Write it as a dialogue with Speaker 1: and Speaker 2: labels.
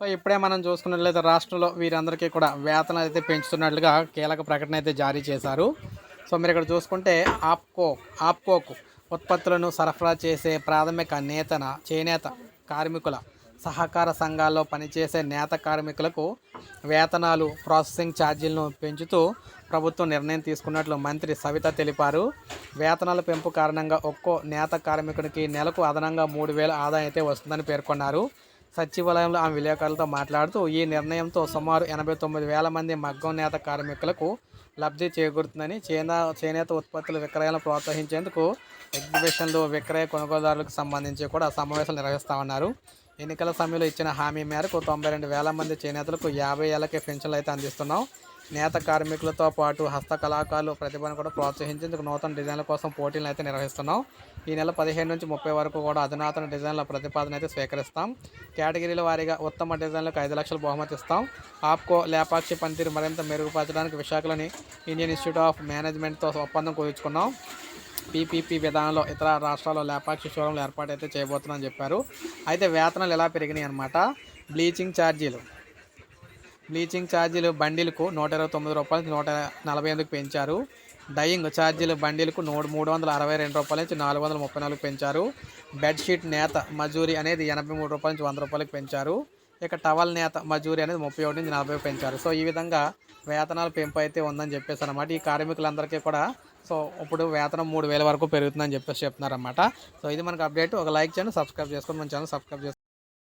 Speaker 1: So ఇప్పుడే మనం చూసుకున్నట్లయితే రాష్ట్రంలో వీరందరికీ కూడా వేతనాలు అయితే పెంచుతున్నట్లుగా కీలక ప్రకటన అయితే జారీ చేశారు. సో మీరు ఇక్కడ చూసుకుంటే ఆప్కో ఆప్కోకు ఉత్పత్తులను సరఫరా చేసే ప్రాథమిక నేతన చేనేత కార్మికుల సహకార సంఘాల్లో పనిచేసే నేత కార్మికులకు వేతనాలు ప్రాసెసింగ్ ఛార్జీలను పెంచుతూ ప్రభుత్వం నిర్ణయం తీసుకున్నట్లు మంత్రి సవిత తెలిపారు. వేతనాల పెంపు కారణంగా ఒక్కో నేత కార్మికుడికి నెలకు అదనంగా మూడు వేల ఆదాయం అయితే వస్తుందని పేర్కొన్నారు. సచివాలయంలో ఆమె విలేకరులతో మాట్లాడుతూ ఈ నిర్ణయంతో సుమారు ఎనభై తొమ్మిది వేల మంది మగ్గం నేత కార్మికులకు లబ్ధి చేకూరుతుందని చేనా చేనేత ఉత్పత్తుల విక్రయాలను ప్రోత్సహించేందుకు ఎగ్జిబిషన్లు విక్రయ కొనుగోలుదారులకు సంబంధించి కూడా సమావేశాలు నిర్వహిస్తామన్నారు ఎన్నికల సమయంలో ఇచ్చిన హామీ మేరకు తొంభై రెండు వేల మంది చేనేతలకు యాభై ఏళ్ళకే పెన్షన్లు అయితే అందిస్తున్నాం. నేత కార్మికులతో పాటు హస్తకళాకారులు ప్రతిభను కూడా ప్రోత్సహించేందుకు నూతన డిజైన్ల కోసం పోటీలను అయితే నిర్వహిస్తున్నాం. ఈ నెల పదిహేను నుంచి ముప్పై వరకు కూడా అధునాతన డిజైన్ల ప్రతిపాదన అయితే స్వీకరిస్తాం. కేటగిరీల వారీగా ఉత్తమ డిజైన్లకు ఐదు లక్షలు బహుమతి ఇస్తాం. ఆప్కో లేపాక్షి పనితీరు మరింత మెరుగుపరచడానికి విశాఖలోని ఇండియన్ ఇన్స్టిట్యూట్ ఆఫ్ మేనేజ్మెంట్తో ఒప్పందం కుదుర్చుకున్నాం. పీపీపీ విధానంలో ఇతర రాష్ట్రాల్లో లేపాక్షి షోరూంలు ఏర్పాటు అయితే చేయబోతున్నామని చెప్పారు. అయితే వేతనాలు ఎలా పెరిగినాయి అనమాట బ్లీచింగ్ ఛార్జీలు. బ్లీచింగ్ ఛార్జీలు బండిలకు నూట ఇరవై తొమ్మిది రూపాయల నుంచి నూట నలభై ఎనిమిదికి పెంచారు. డయింగ్ ఛార్జీలు బండిలకు నూట మూడు వందల అరవై రెండు రూపాయల నుంచి నాలుగు వందల ముప్పై నాలుగు పెంచారు. బెడ్షీట్ నేత మజూరీ అనేది ఎనభై మూడు రూపాయల నుంచి వంద రూపాయలకి పెంచారు. ఇక టవల్ నేత మజూరీ అనేది ముప్పై ఒకటి నుంచి నలభై పెంచారు. సో ఈ విధంగా వేతనాలు పెంపు అయితే ఉందని చెప్పేసి అనమాట ఈ కార్మికులందరికీ కూడా సో ఇప్పుడు వేతనం మూడు వేల వరకు పెరుగుతుందని చెప్పేసి చెప్తున్నారన్నమాట. సో ఇది మనకు అప్డేట్. ఒక లైక్ చేయండి సబ్స్క్రైబ్ చేసుకొని మన ఛానల్ సబ్స్క్రైబ్ చేసుకోండి.